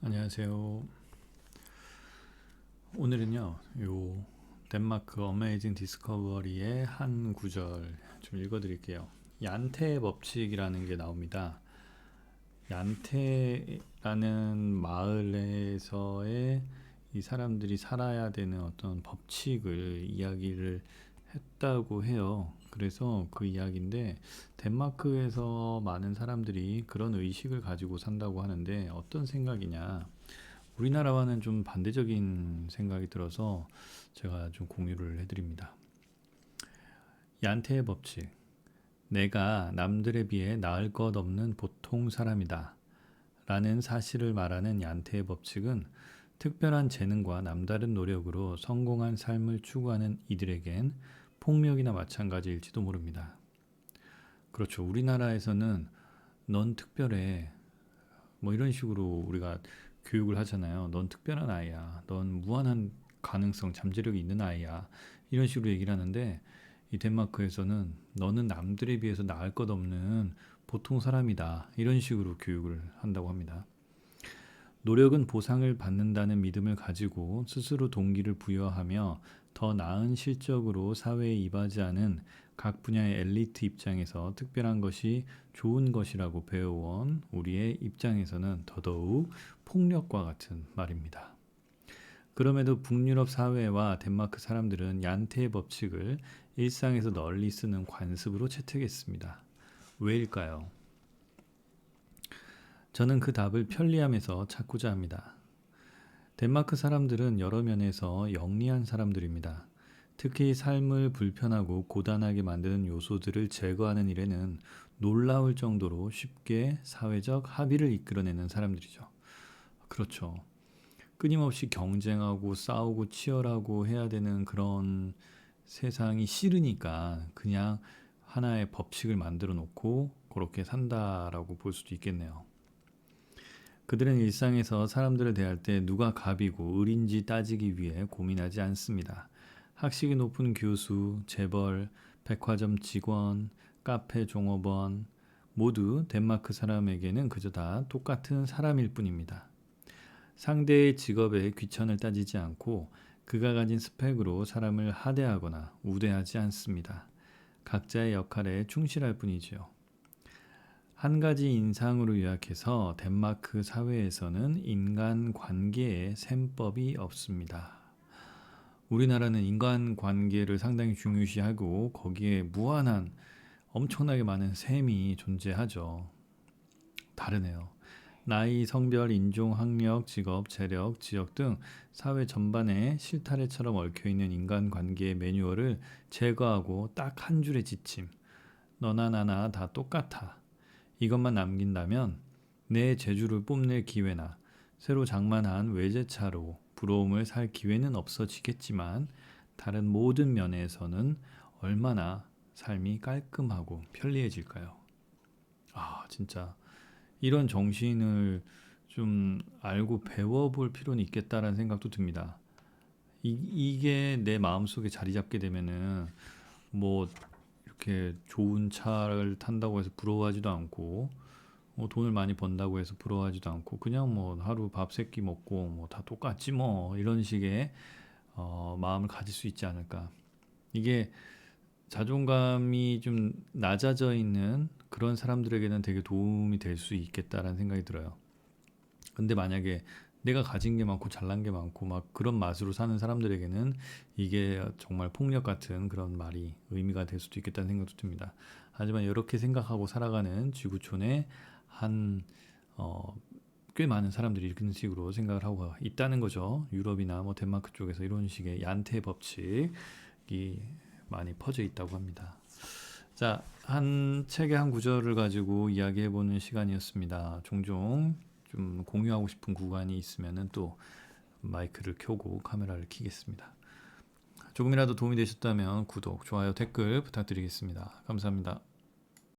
안녕하세요. 오늘은요, 요 덴마크 어메이징 디스커버리의 한 구절 좀 읽어드릴게요. 얀테 법칙이라는 게 나옵니다. 얀테라는 마을에서의 이 사람들이 살아야 되는 어떤 법칙을 이야기를 했다고 해요. 그래서 그 이야기인데 덴마크에서 많은 사람들이 그런 의식을 가지고 산다고 하는데 어떤 생각이냐? 우리나라와는 좀 반대적인 생각이 들어서 제가 좀 공유를 해드립니다. 얀테의 법칙. 내가 남들에 비해 나을 것 없는 보통 사람이다. 라는 사실을 말하는 얀테의 법칙은 특별한 재능과 남다른 노력으로 성공한 삶을 추구하는 이들에겐 폭력이나 마찬가지일지도 모릅니다. 그렇죠. 우리나라에서는 넌 특별해. 뭐 이런 식으로 우리가 교육을 하잖아요. 넌 특별한 아이야. 넌 무한한 가능성, 잠재력이 있는 아이야. 이런 식으로 얘기를 하는데 이 덴마크에서는 너는 남들에 비해서 나을 것 없는 보통 사람이다. 이런 식으로 교육을 한다고 합니다. 노력은 보상을 받는다는 믿음을 가지고 스스로 동기를 부여하며 더 나은 실적으로 사회에 이바지하는 각 분야의 엘리트 입장에서 특별한 것이 좋은 것이라고 배워온 우리의 입장에서는 더더욱 폭력과 같은 말입니다. 그럼에도 북유럽 사회와 덴마크 사람들은 얀테의 법칙을 일상에서 널리 쓰는 관습으로 채택했습니다. 왜일까요? 저는 그 답을 편리함에서 찾고자 합니다. 덴마크 사람들은 여러 면에서 영리한 사람들입니다. 특히 삶을 불편하고 고단하게 만드는 요소들을 제거하는 일에는 놀라울 정도로 쉽게 사회적 합의를 이끌어내는 사람들이죠. 그렇죠. 끊임없이 경쟁하고 싸우고 치열하고 해야 되는 그런 세상이 싫으니까 그냥 하나의 법칙을 만들어 놓고 그렇게 산다라고 볼 수도 있겠네요. 그들은 일상에서 사람들을 대할 때 누가 갑이고 을인지 따지기 위해 고민하지 않습니다. 학식이 높은 교수, 재벌, 백화점 직원, 카페 종업원 모두 덴마크 사람에게는 그저 다 똑같은 사람일 뿐입니다. 상대의 직업에 귀천을 따지지 않고 그가 가진 스펙으로 사람을 하대하거나 우대하지 않습니다. 각자의 역할에 충실할 뿐이지요. 한 가지 인상으로 요약해서 덴마크 사회에서는 인간 관계에 셈법이 없습니다. 우리나라는 인간 관계를 상당히 중요시하고 거기에 무한한 엄청나게 많은 셈이 존재하죠. 다르네요. 나이, 성별, 인종, 학력, 직업, 재력, 지역 등 사회 전반에 실타래처럼 얽혀있는 인간 관계의 매뉴얼을 제거하고 딱 한 줄의 지침. 너나 나나 다 똑같아. 이것만 남긴다면 내 재주를 뽐낼 기회나 새로 장만한 외제차로 부러움을 살 기회는 없어지겠지만 다른 모든 면에서는 얼마나 삶이 깔끔하고 편리해질까요? 아, 진짜 이런 정신을 좀 알고 배워볼 필요는 있겠다라는 생각도 듭니다. 이, 이게 내 마음속에 자리 잡게 되면은 뭐 이렇게 좋은 차를 탄다고 해서 부러워하지도 않고 뭐 돈을 많이 번다고 해서 부러워하지도 않고 그냥 뭐 하루 밥 세 끼 먹고 뭐 다 똑같지 뭐 이런 식의 어, 마음을 가질 수 있지 않을까. 이게 자존감이 좀 낮아져 있는 그런 사람들에게는 되게 도움이 될 수 있겠다라는 생각이 들어요. 근데 만약에 내가 가진 게 많고 잘난 게 많고 막 그런 맛으로 사는 사람들에게는 이게 정말 폭력 같은 그런 말이 의미가 될 수도 있겠다는 생각도 듭니다. 하지만 이렇게 생각하고 살아가는 지구촌에 한 어, 꽤 많은 사람들이 이런 식으로 생각을 하고 있다는 거죠. 유럽이나 뭐 덴마크 쪽에서 이런 식의 얀테 법칙이 많이 퍼져 있다고 합니다. 자, 한 책의 한 구절을 가지고 이야기해 보는 시간이었습니다. 종종 좀 공유하고 싶은 구간이 있으면은 또 마이크를 켜고 카메라를 켜겠습니다. 조금이라도 도움이 되셨다면 구독, 좋아요, 댓글 부탁드리겠습니다. 감사합니다.